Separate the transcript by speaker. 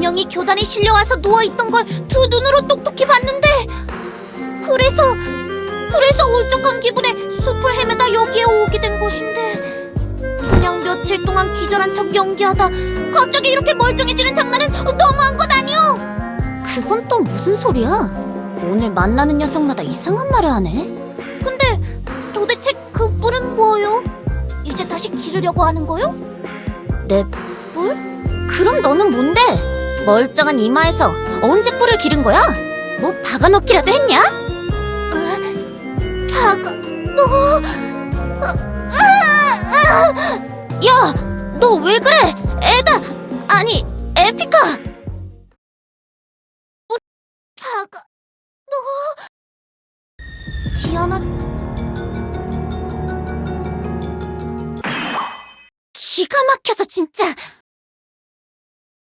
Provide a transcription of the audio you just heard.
Speaker 1: 분명히 교단에 실려와서 누워있던 걸 두 눈으로 똑똑히 봤는데 그래서 그래서 울적한 기분에 숲을 헤매다 여기에 오게 된 것인데 그냥 며칠 동안 기절한 척 연기하다 갑자기 이렇게 멀쩡해지는 장난은 너무한 것 아니오? 그건 또 무슨 소리야? 오늘 만나는 녀석마다 이상한 말을 하네. 근데 도대체 그 뿔은 뭐요? 이제 다시 기르려고 하는 거요? 내 뿔? 그럼 너는 뭔데? 멀쩡한 이마에서 언제 뿔을 기른 거야? 뭐 박아놓기라도 했냐? 박아... 너... 야! 너 왜 그래? 에다! 아니, 에피카! 박아... 너... 디아나... 기가 막혀서 진짜...